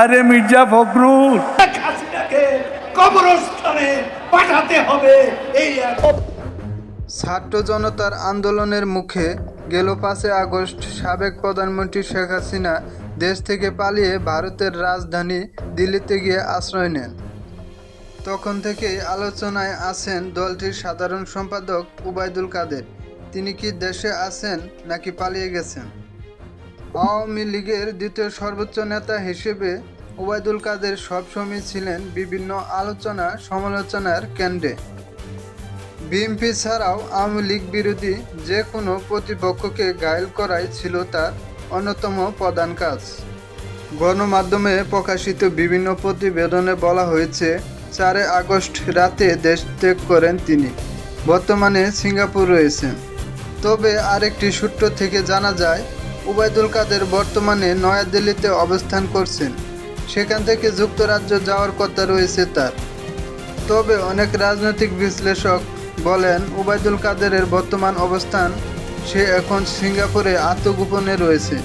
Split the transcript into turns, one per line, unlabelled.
আরে মির্জা ফখরুল।
কবরস্থানে পাঠাতে হবে এই
ছাত্র জনতার আন্দোলনের মুখে গেল পাঁচে আগস্ট সাবেক প্রধানমন্ত্রী শেখ হাসিনা দেশ থেকে পালিয়ে ভারতের রাজধানী দিল্লিতে গিয়ে আশ্রয় নেন। তখন থেকেই আলোচনায় আছেন দলটির সাধারণ সম্পাদক উবায়দুল কাদের। তিনি কি দেশে আছেন নাকি পালিয়ে গেছেন? আওয়ামী লীগের দ্বিতীয় সর্বোচ্চ নেতা হিসেবে ওবায়দুল কাদের সবসময় ছিলেন বিভিন্ন আলোচনা সমালোচনার কেন্দ্রে। বিএনপি ছাড়াও আওয়ামী লীগ বিরোধী যে কোনো প্রতিপক্ষকে ঘায়েল করাই ছিল তার অন্যতম প্রধান কাজ। গণমাধ্যমে প্রকাশিত বিভিন্ন প্রতিবেদনে বলা হয়েছে চারে আগস্ট রাতে দেশ ত্যাগ করেন তিনি। বর্তমানে সিঙ্গাপুর রয়েছেন। তবে আরেকটি সূত্র থেকে জানা যায় উবায়দুল কাদের বর্তমানে নয়াদিল্লিতে অবস্থান করছেন। সেখান থেকে যুক্তরাজ্য যাওয়ার কথা রয়েছে তার। তবে অনেক রাজনৈতিক বিশ্লেষক বলেন, উবায়দুল কাদেরের বর্তমান অবস্থান, সে এখন সিঙ্গাপুরে আত্মগোপনে রয়েছে।